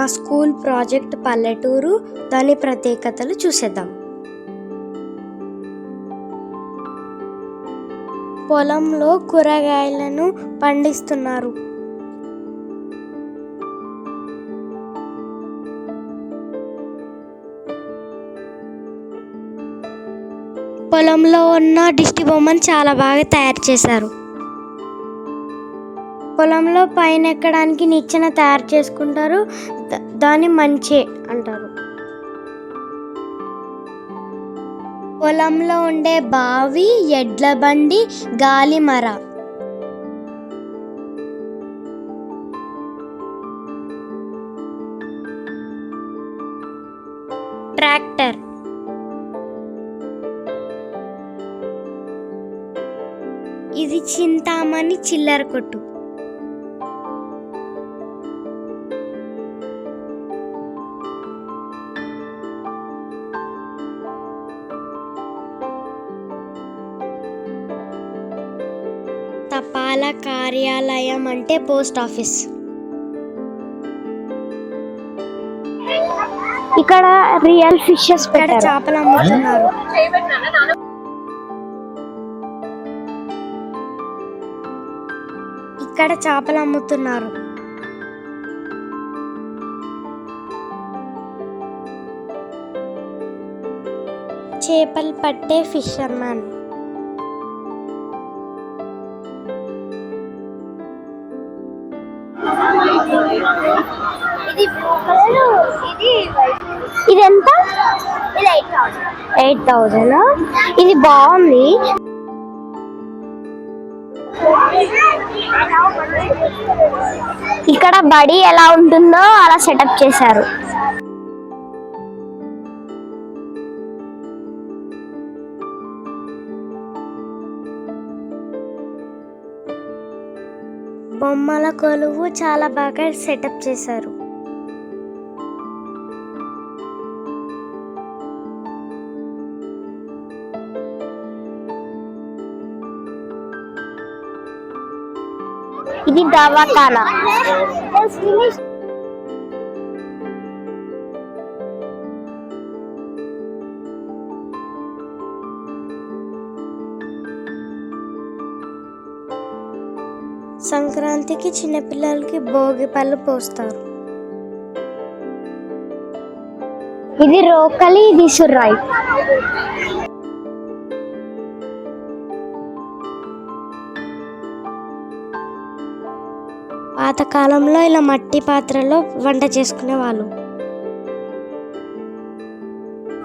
మా school project పల్లెటూరు దాని ప్రత్యేకతలు చూసేద్దాం. పొలంలో కూరగాయలను పండిస్తున్నారు. పొలంలో ఉన్న దిష్టి బొమ్మను చాలా బాగా తయారు చేశారు. పొలంలో పైన ఎక్కడానికి నిచ్చెన తయారు చేసుకుంటారు. దాన్ని మంచే అంటారు. పొలంలో ఉండే బావి ఎడ్ల బండి గాలిమర ట్రాక్టర్. ఇది చింతామణి చిల్లర కొట్టు. తపాలా కార్యాలయం అంటే పోస్ట్ ఆఫీస్. ఇక్కడ రియల్ ఫిషెస్ ఇక్కడ పెట్టారు. చేపలు అమ్ముతున్నారు. ఇక్కడ చేపలు అమ్ముతున్నారు. చేపలు పట్టే ఫిషర్మ్యాన్ ఇది ఇది ఇది ఎంత? ఇది ఎయిట్ థౌసండ్ ఎయిట్ థౌసండ్ ఇది బాగుంది. ఇక్కడ బడి ఎలా ఉంటుందో అలా సెటప్ చేశారు. బొమ్మల కొలువు చాలా బాగా సెటప్ చేశారు. ఇది దవాఖానా. సంక్రాంతికి చిన్నపిల్లలకి భోగి పళ్ళు పోస్తారు. ఇది రోకలి ఇది సుర్రాయి. పాతకాలంలో ఇలా మట్టి పాత్రలో వంట చేసుకునే వాళ్ళు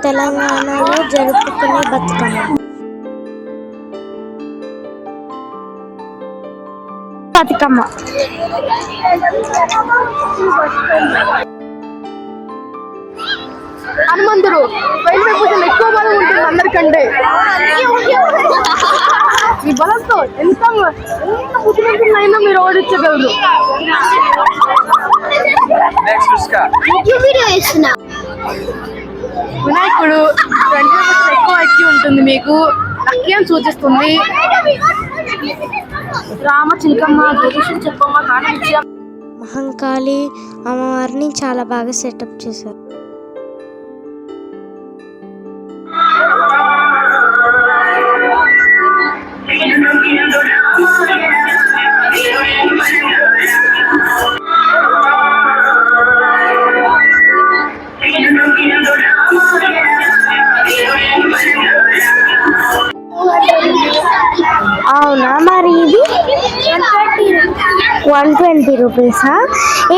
తెలంగాణలో జరుపుకునే బతుకమ్మ. బతుకమ్మ. హనుమంతుడు రైల్వే పూజలు ఎక్కువ బలం ఉంటుంది అందరికంటే. ఈ బలంతో ఎంత ఎంత బుద్ధిమంతులైనా మీరు ఓడించగలరు. వినాయకుడు ఎక్కువ ఎక్కి ఉంటుంది మీకు. అని సూచిస్తుంది. రామ చిలకమ్మ చెప్పమ్మ మహంకాళి అమ్మవారిని చాలా బాగా సెటప్ చేశారు. వన్ ట్వంటీ రూపీసా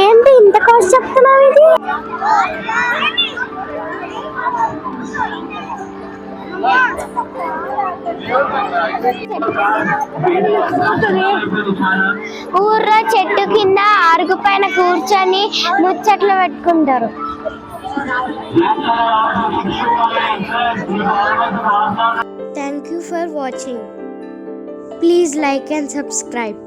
ఏంటి ఇంత కాస్ట్ చెప్తున్నావు ఇది? ఊర్లో చెట్టు కింద అరుగు పైన కూర్చొని ముచ్చట్లు పెట్టుకుంటారు. Thank you for watching please like and subscribe